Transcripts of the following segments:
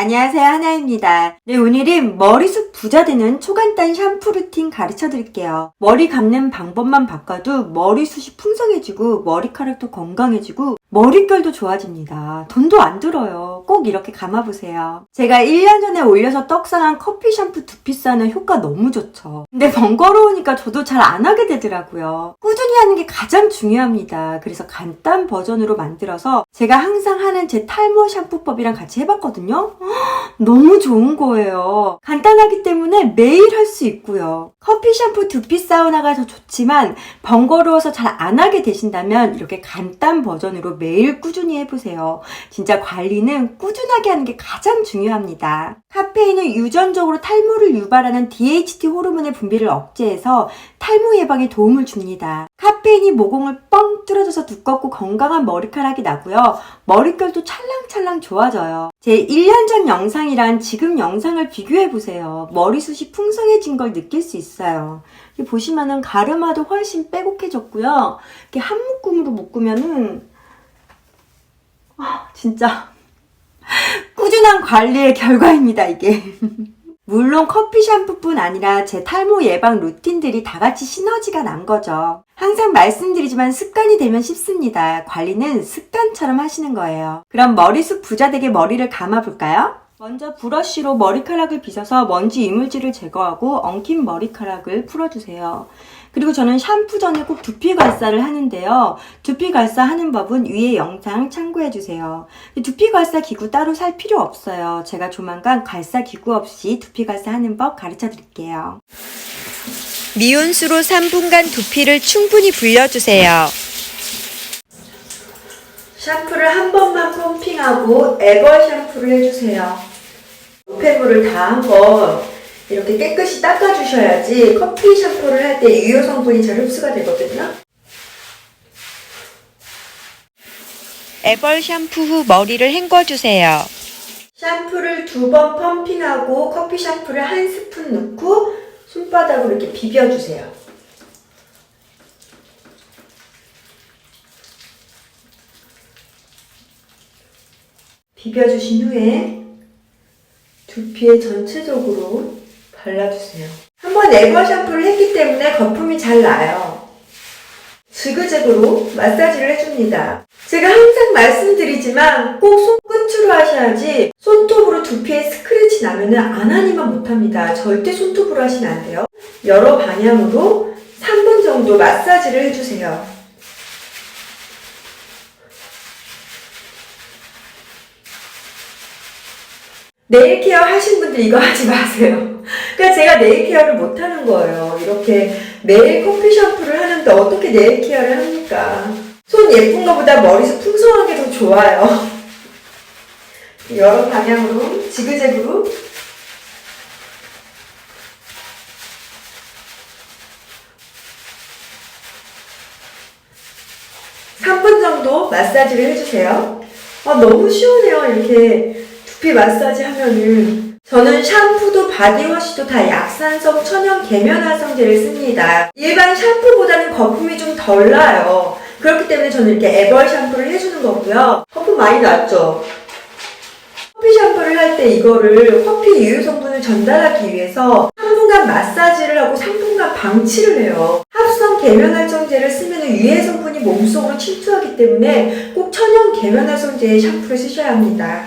안녕하세요 하나입니다. 네 오늘은 머리숱 부자 되는 초간단 샴푸 루틴 가르쳐 드릴게요. 머리 감는 방법만 바꿔도 머리숱이 풍성해지고 머리카락도 건강해지고 머릿결도 좋아집니다. 돈도 안 들어요. 꼭 이렇게 감아보세요. 제가 1년 전에 올려서 떡상한 커피 샴푸 두피 싸는 효과 너무 좋죠. 근데 번거로우니까 저도 잘 안 하게 되더라고요. 꾸준히 하는 게 가장 중요합니다. 그래서 간단 버전으로 만들어서 제가 항상 하는 제 탈모 샴푸법이랑 같이 해봤거든요. 너무 좋은 거예요. 간단하기 때문에 매일 할 수 있고요. 커피 샴푸 두피 사우나가 더 좋지만 번거로워서 잘 안 하게 되신다면 이렇게 간단 버전으로 매일 꾸준히 해보세요. 진짜 관리는 꾸준하게 하는 게 가장 중요합니다. 카페인은 유전적으로 탈모를 유발하는 DHT 호르몬의 분비를 억제해서 탈모 예방에 도움을 줍니다. 카페인이 모공을 뻥 뚫어져서 두껍고 건강한 머리카락이 나고요. 머릿결도 찰랑찰랑 좋아져요. 제 1년 전 영상이랑 지금 영상을 비교해보세요. 머리숱이 풍성해진 걸 느낄 수 있어요. 보시면은 가르마도 훨씬 빼곡해졌고요. 이렇게 한 묶음으로 묶으면은, 아, 진짜. 꾸준한 관리의 결과입니다, 이게. 물론 커피 샴푸뿐 아니라 제 탈모 예방 루틴들이 다 같이 시너지가 난 거죠. 항상 말씀드리지만 습관이 되면 쉽습니다. 관리는 습관처럼 하시는 거예요. 그럼 머리숱 부자되게 머리를 감아볼까요? 먼저 브러쉬로 머리카락을 빗어서 먼지 이물질을 제거하고 엉킨 머리카락을 풀어주세요. 그리고 저는 샴푸 전에 꼭 두피 갈사를 하는데요. 두피 갈사 하는 법은 위에 영상 참고해 주세요. 두피 갈사 기구 따로 살 필요 없어요. 제가 조만간 갈사 기구 없이 두피 갈사 하는 법 가르쳐 드릴게요. 미온수로 3분간 두피를 충분히 불려주세요. 샴푸를 한 번만 펌핑하고 에버 샴푸를 해주세요. 노폐물을 다 한번 이렇게 깨끗이 닦아주셔야지 커피 샴푸를 할 때 유효 성분이 잘 흡수가 되거든요. 애벌 샴푸 후 머리를 헹궈주세요. 샴푸를 두 번 펌핑하고 커피 샴푸를 한 스푼 넣고 손바닥으로 이렇게 비벼주세요. 비벼주신 후에 두피에 전체적으로 발라주세요. 한번 에버 샴푸를 했기 때문에 거품이 잘 나요. 지그재그로 마사지를 해줍니다. 제가 항상 말씀드리지만 꼭 손끝으로 하셔야지 손톱으로 두피에 스크래치 나면은 안 하니만 못합니다. 절대 손톱으로 하시면 안 돼요. 여러 방향으로 3분 정도 마사지를 해주세요. 네일 케어 하신 분들 이거 하지 마세요. 그러니까 제가 네일 케어를 못 하는 거예요. 이렇게 매일 커피 샴푸를 하는데 어떻게 네일 케어를 합니까? 손 예쁜 것보다 머리숱 풍성한 게 더 좋아요. 여러 방향으로 지그재그로 삼분 정도 마사지를 해주세요. 아, 너무 시원해요. 이렇게 두피 마사지 하면은. 저는 샴푸도 바디워시도 다 약산성 천연 계면활성제를 씁니다. 일반 샴푸보다는 거품이 좀 덜 나요. 그렇기 때문에 저는 이렇게 에벌 샴푸를 해주는 거고요. 거품 많이 났죠? 커피 샴푸를 할 때 이거를 커피 유효 성분을 전달하기 위해서 3분간 마사지를 하고 3분간 방치를 해요. 합성 계면활성제를 쓰면 유해 성분이 몸속으로 침투하기 때문에 꼭 천연 계면활성제의 샴푸를 쓰셔야 합니다.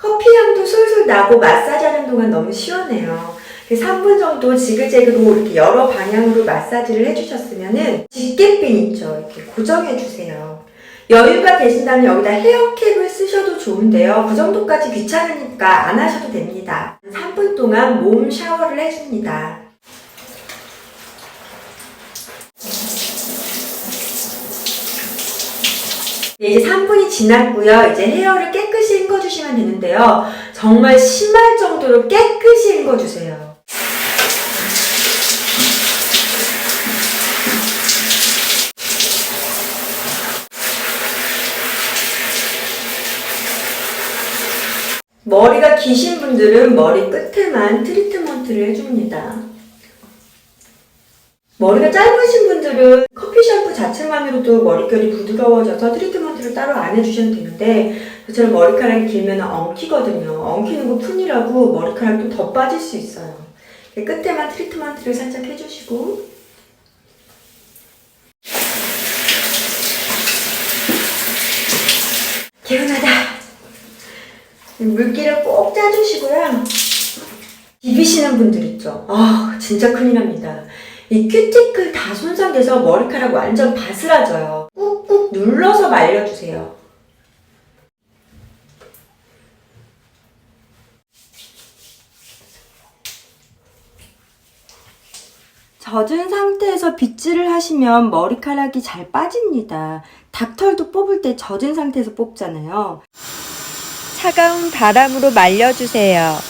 커피 향도 솔솔 나고 마사지 하는 동안 너무 시원해요. 3분 정도 지그재그로 이렇게 여러 방향으로 마사지를 해주셨으면은 집게핀 있죠. 이렇게 고정해주세요. 여유가 되신다면 여기다 헤어캡을 쓰셔도 좋은데요. 그 정도까지 귀찮으니까 안 하셔도 됩니다. 3분 동안 몸 샤워를 해줍니다. 이제 3분이 지났고요. 이제 헤어를 깨끗이 헹궈주시면 되는데요. 정말 심할 정도로 깨끗이 헹궈주세요. 머리가 기신 분들은 머리 끝에만 트리트먼트를 해줍니다. 머리가 짧으신 분들은 커피 샴푸 자체만으로도 머릿결이 부드러워져서 트리트먼트를 따로 안 해주셔도 되는데 저처럼 머리카락이 길면 엉키거든요. 엉키는 거 푼이라고 머리카락도 더 빠질 수 있어요. 끝에만 트리트먼트를 살짝 해주시고 개운하다. 물기를 꼭 짜주시고요. 비비시는 분들 있죠. 아, 진짜 큰일 납니다. 이 큐티클 다 손상돼서 머리카락 완전 바스라져요. 꾹꾹 눌러서 말려주세요. 젖은 상태에서 빗질을 하시면 머리카락이 잘 빠집니다. 닭털도 뽑을 때 젖은 상태에서 뽑잖아요. 차가운 바람으로 말려주세요.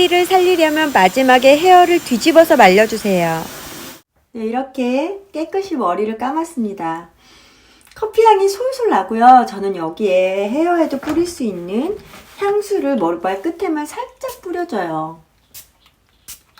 뿌리를 살리려면 마지막에 헤어를 뒤집어서 말려주세요. 네, 이렇게 깨끗이 머리를 감았습니다. 커피향이 솔솔 나고요. 저는 여기에 헤어에도 뿌릴 수 있는 향수를 머리발 끝에만 살짝 뿌려줘요.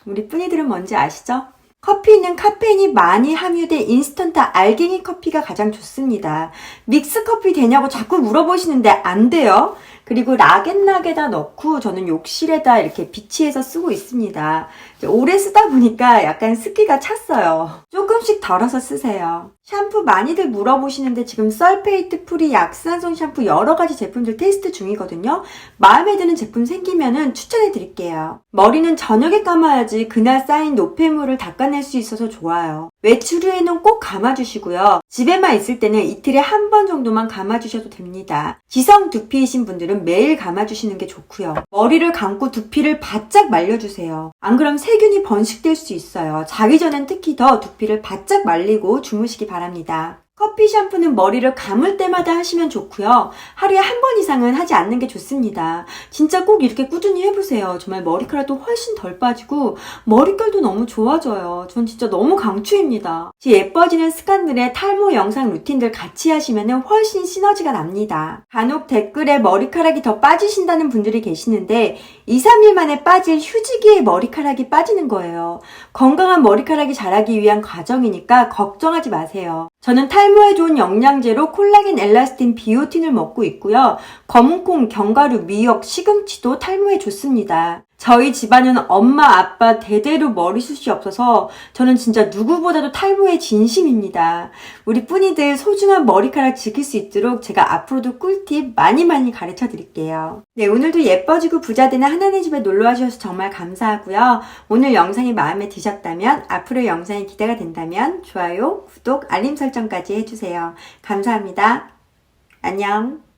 우리 뿌니들은 뭔지 아시죠? 커피는 카페인이 많이 함유된 인스턴트 알갱이 커피가 가장 좋습니다. 믹스 커피 되냐고 자꾸 물어보시는데 안 돼요. 그리고 라겐락에다 넣고 저는 욕실에다 이렇게 비치해서 쓰고 있습니다. 오래 쓰다 보니까 약간 습기가 찼어요. 조금씩 덜어서 쓰세요. 샴푸 많이들 물어보시는데 지금 설페이트 프리 약산성 샴푸 여러 가지 제품들 테스트 중이거든요. 마음에 드는 제품 생기면은 추천해 드릴게요. 머리는 저녁에 감아야지 그날 쌓인 노폐물을 닦아낼 수 있어서 좋아요. 외출 후에는 꼭 감아주시고요. 집에만 있을 때는 이틀에 한 번 정도만 감아주셔도 됩니다. 지성 두피이신 분들은 매일 감아주시는 게 좋고요. 머리를 감고 두피를 바짝 말려주세요. 안 그럼 세 균이 번식될 수 있어요. 자기 전엔 특히 더 두피를 바짝 말리고 주무시기 바랍니다. 커피 샴푸는 머리를 감을 때마다 하시면 좋고요. 하루에 한 번 이상은 하지 않는 게 좋습니다. 진짜 꼭 이렇게 꾸준히 해보세요. 정말 머리카락도 훨씬 덜 빠지고 머릿결도 너무 좋아져요. 전 진짜 너무 강추입니다. 제 예뻐지는 습관들의 탈모 영상 루틴들 같이 하시면 훨씬 시너지가 납니다. 간혹 댓글에 머리카락이 더 빠지신다는 분들이 계시는데 2, 3일 만에 빠질 휴지기에 머리카락이 빠지는 거예요. 건강한 머리카락이 자라기 위한 과정이니까 걱정하지 마세요. 저는 탈모 에 좋은 영양제로 콜라겐 엘라스틴 비오틴을 먹고 있고요. 검은콩, 견과류, 미역, 시금치도 탈모에 좋습니다. 저희 집안은 엄마, 아빠 대대로 머리숱이 없어서 저는 진짜 누구보다도 탈모에 진심입니다. 우리 뿌니들 소중한 머리카락 지킬 수 있도록 제가 앞으로도 꿀팁 많이 많이 가르쳐 드릴게요. 네, 오늘도 예뻐지고 부자되는 하나님 집에 놀러 와 주셔서 정말 감사하고요. 오늘 영상이 마음에 드셨다면 앞으로 영상이 기대가 된다면 좋아요, 구독, 알림 설정까지 해주세요. 감사합니다. 안녕.